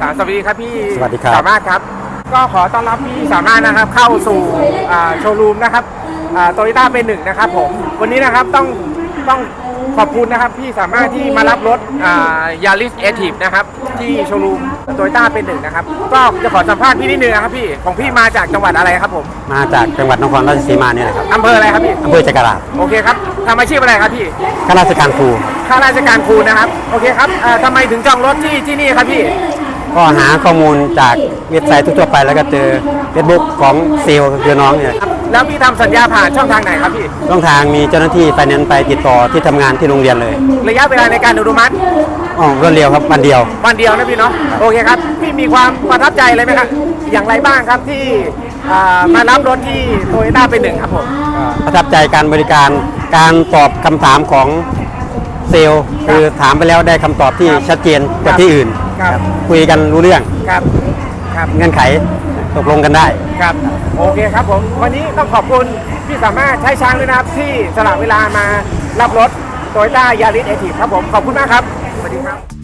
สวัสดีครับพี่สวัสดีครับ สามารถครับ ก็ขอต้อนรับพี่สามารถนะครับ เข้าสู่อ่าโชว์รูมนะครับโตโยต้าเป็นหนึ่งนะครับผมวันนี้นะครับต้องต้องขอบคุณนะครับพี่สามารถที่มารับรถยาริสเอทีฟนะครับที่โชว์รูมโตโยต้าเป็นหนึ่งนะครับ ก็จะขอสัมภาษณ์พี่นิดนึงนะครับพี่ของพี่มาจากจังหวัดอะไรครับผมมาจากจังหวัดนครราชสีมาเนี่ยแหละครับอำเภออะไรครับพี่อำเภอจักราชโอเคครับทำอาชีพอะไรครับพี่ข้าราชการครูข้าราชการครูนะครับโอเคครับอ่าทำไมถึงจองรถที่ที่นี่ครับพี่ ก็หาข้อมูลจากเว็บไซต์ทั่วๆไป แล้วก็เจอเฟซบุ๊กของเซลล์ก็คือน้องเนี่ยแล้วพี่ทำสัญญาผ่านช่องทางไหนครับพี่ ช่องทางมีเจ้าหน้าที่ไฟแนนซ์ไปติดต่อที่ทำงานที่โรงเรียนเลยระยะเวลาในการอนุมัติอ๋อรวดเร็วครับวันเดียว วันเดียวนะพี่เนาะโอเคครับพี่มีความประทับใจอะไรไหมครับอย่างไรบ้างครับที่อ่ามารับรถที่โตโยต้าเป็นหนึ่งครับผมประทับใจการบริการการตอบคำถามของเซลล์คือถามไปแล้วได้คำตอบที่ชัดเจนกว่าที่อื่น ครับ คุยกันรู้เรื่องครับครับ เงื่อนไขตกลงกันได้ ครับ โอเคครับผม วันนี้ต้องขอบคุณพี่สามารถใช้ช้างด้วยนะครับที่สละเวลามารับรถโตโยต้ายาริสเอทีครับผม ขอบคุณมากครับ สวัสดีครับ